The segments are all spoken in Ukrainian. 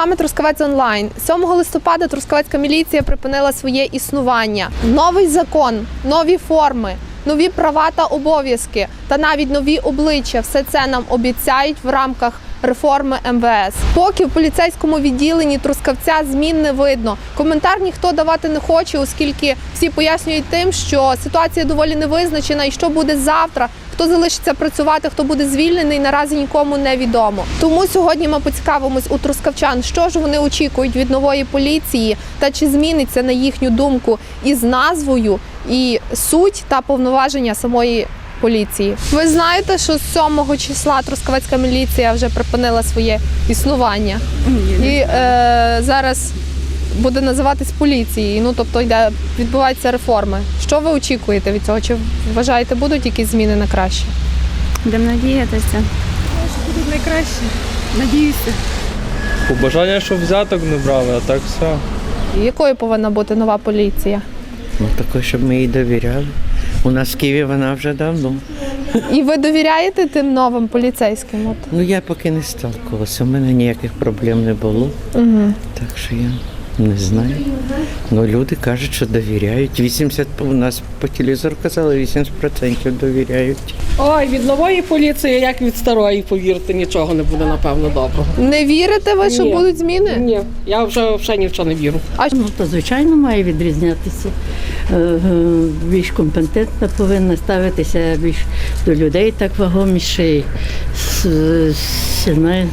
Трускавець онлайн. 7 листопада Трускавецька міліція припинила своє існування. Новий закон, нові форми, нові права та обов'язки та навіть нові обличчя. Все це нам обіцяють в рамках реформи МВС. Поки в поліцейському відділенні Трускавця змін не видно. Коментар ніхто давати не хоче, оскільки всі пояснюють тим, що ситуація доволі невизначена і що буде завтра. Хто залишиться працювати, хто буде звільнений, наразі нікому не відомо. Тому сьогодні ми поцікавимось у трускавчан, що ж вони очікують від нової поліції, та чи зміниться на їхню думку із назвою і суть та повноваження самої поліції. Ви знаєте, що з 7 числа Трускавецька міліція вже припинила своє існування і е, зараз буде називатись поліцією. Ну тобто йде відбуваються реформи. Що ви очікуєте від цього? Чи вважаєте, будуть якісь зміни на краще? Будемо надіятися. Буде найкраще. Надіюся. Побажання, щоб взяток не брали, а так все. Якою повинна бути нова поліція? Ну, таке, щоб ми їй довіряли. У нас в Києві вона вже давно. І ви довіряєте тим новим поліцейським? От Ну я поки не сталкувалася, у мене ніяких проблем не було. угу. Так що я не знаю. Ну люди кажуть, що довіряють. 80 по- у нас по телевізору казали, 80% довіряють. Ой, від нової поліції, як від старої, повірте, нічого не буде, напевно, доброго. не вірите ви, що Ні. будуть зміни? Ні, я вже взагалі ні в що не вірю. А Ну, то звичайно має відрізнятися. Е, е, Більш компетентно повинна ставитися більш до людей так вагоміше. і с- с- знає,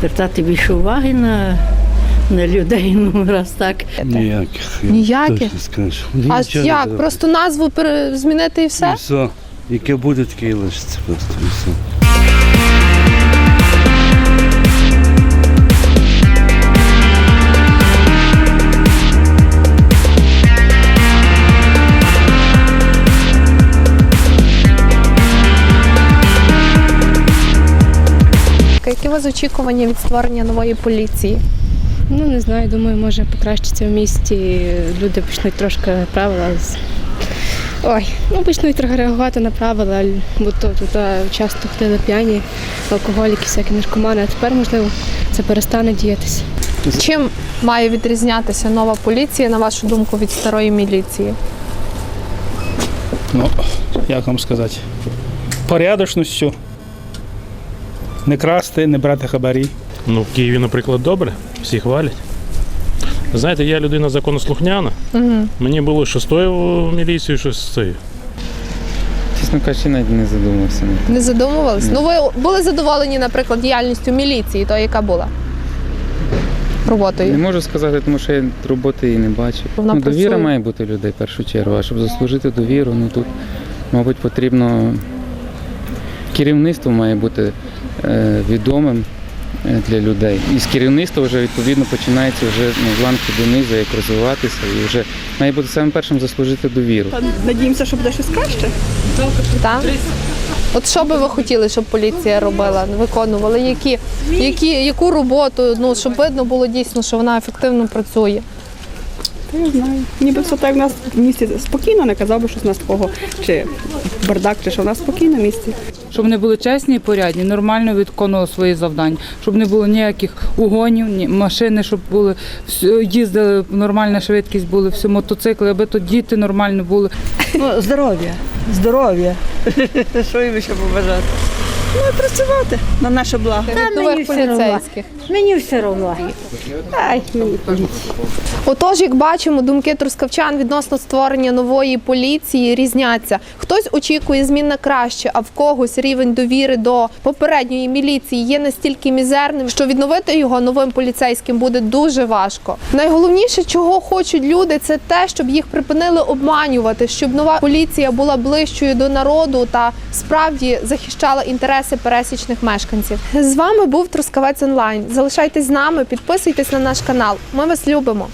звертати більше уваги на, на людей, ну раз так. Ніяких. я Ніяких? точно скажу. А Нічого не як? треба. Просто назву пере- змінити і І все? все. Яке буде, таке і лишиться просто. І все. Які у вас очікування від створення нової поліції? Ну не знаю, думаю, може покращиться в місті. Люди почнуть трошки правила з. Ой, ну почнуть трохи реагувати на правила, бо то тут часто ходили п'яні, алкоголіки, всякі наркомани, а тепер, можливо, це перестане діятися. Чим має відрізнятися нова поліція, на вашу думку, від старої міліції? ну, як вам сказати, порядочністю. Не красти, не брати хабарі. Ну, в Києві, наприклад, добре, всі хвалять. Знаєте, я людина законослухняна. Угу. Мені було що з тою міліцією, що з цією. Чесно кажучи, навіть не задумався. Не задумувались? Ну, ви були задоволені, наприклад, діяльністю міліції, то яка була? Не Роботою. можу сказати, тому що я роботи і не бачу. Вона ну, довіра працює. має бути у людей в першу чергу. А щоб заслужити довіру, ну тут, мабуть, потрібно керівництво має бути е, відомим для людей. І з керівництва вже відповідно починається вже ну, з ланки донизу, як розвиватися, і вже має бути самим першим заслужити довіру. Надіємося, що буде щось краще. Так? От що би ви хотіли, щоб поліція робила, виконувала? Які, які, яку роботу, ну, щоб видно було дійсно, що вона ефективно працює? Та я знаю. Ніби все так в нас в місті спокійно, не казав би щось у нас такого, чи бардак, чи що в нас спокійно в місті. щоб вони були чесні і порядні, нормально виконували свої завдання, щоб не було ніяких угонів, ні машини, щоб були їздили, нормальна швидкість були, всі мотоцикли, аби то діти нормально були. Ну, здоров'я, здоров'я. Що їм ще побажати? Ну, працювати на наше благо. Від нових поліцейських. Мені все одно. Ай, мені поліція. Отож, як бачимо, думки трускавчан відносно створення нової поліції різняться. Хтось очікує змін на краще, а в когось рівень довіри до попередньої міліції є настільки мізерним, що відновити його новим поліцейським буде дуже важко. Найголовніше, чого хочуть люди, це те, щоб їх припинили обманювати, щоб нова поліція була ближчою до народу та справді захищала інтереси пересічних мешканців. З вами був Трускавець онлайн. Залишайтесь з нами, підписуйтесь на наш канал. Ми вас любимо.